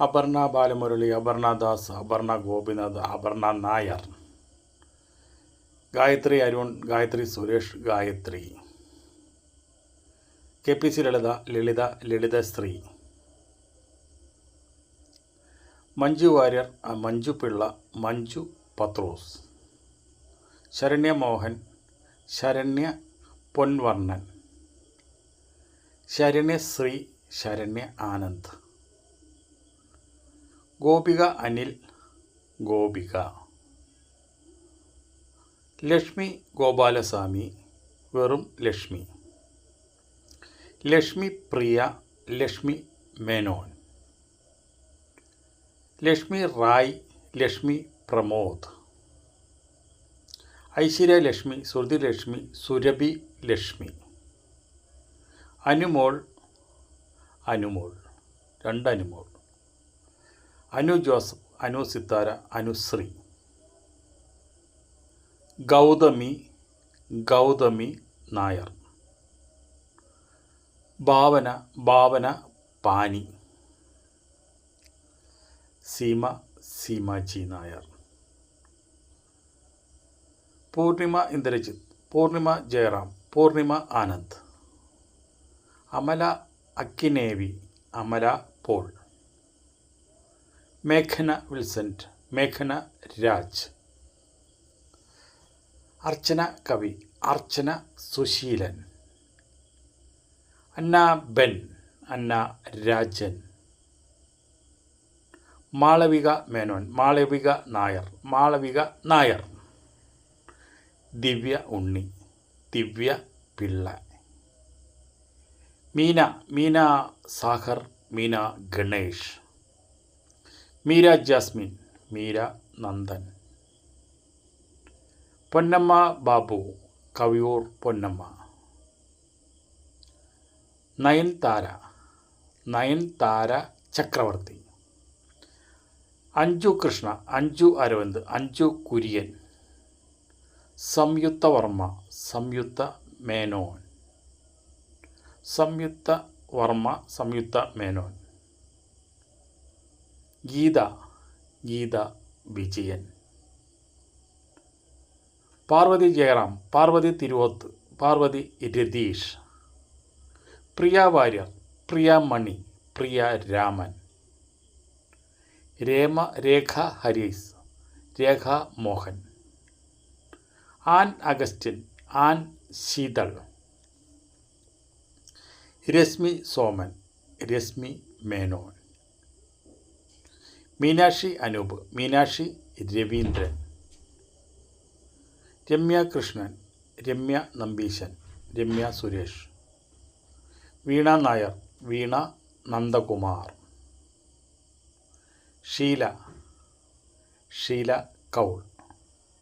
Aparna Balamurali Aparna Das Aparna Gopinath Aparna Nair. Gayathri Arun Gayathri Suresh Gayathri. K P C Lalitha Lalitha Lalithasree Manju Warrier Manju Pillai Manju Pathrose. Saranya Mohan Saranya Ponvannan. Saranyasree Saranya Anand. Gopika Anil Gopika. Lakshmi Gopalaswamy വെറും ലക്ഷ്മി. ലക്ഷ്മി പ്രിയ ലക്ഷ്മി മേനോൻ. ലക്ഷ്മി റായ് ലക്ഷ്മി പ്രമോദ്. ഐശ്വര്യ ലക്ഷ്മി ശ്രുതി ലക്ഷ്മി സുരഭി ലക്ഷ്മി. അനുമോൾ അനുമോൾ രണ്ട് അനുമോൾ അനു ജോസഫ് അനു സിത്താര അനുശ്രീ ഗൗതമി ഗൗതമി നായർ. ഭാവന ഭാവന പാനി. സീമ സീമാജി നായർ. പൂർണിമ ഇന്ദ്രജിത്ത് പൂർണിമ ജയറാം പൂർണിമ ആനന്ദ്. അമല അക്കിനേവി അമല പോൾ. മേഘന വിൽസന്റ് മേഘന രാജ്. അർച്ചന കവി അർച്ചന സുശീലൻ. അന്ന Ben അന്ന രാജൻ. മാളവിക മേനോൻ മാളവിക നായർ മാളവിക നായർ. ദിവ്യ ഉണ്ണി ദിവ്യ Pillai. Meena Meena Sagar Meena Ganesh. Meera Jasmine Meera Nandan. Ponnamma Babu Kaviyoor Ponnamma. Nayanthara Nayanthara ചക്രവർത്തി. അഞ്ജു കൃഷ്ണ അഞ്ജു അരവിന്ദ് അഞ്ജു കുര്യൻ. സംയുക്ത വർമ്മ സംയുക്ത Menon. Samyuktha Varma Samyuktha Menon. Geetha Geetha Vijayan. Parvathy Jayaram Parvathy Thiruvothu Parvathy Ratheesh. Priya Warrier Priya Mani Priya Raman. Rema Rekha Harees Rekha Mohan. Ann Augustine Ann Sheethal. Reshmi Soman Reshmi Menon. Meenakshi Anoop Meenakshi Raveendran Ramya Krishnan Ramya Nambeesan Ramya Suresh Veena Nair Veena Nandakumar Sheela Sheela Kaul.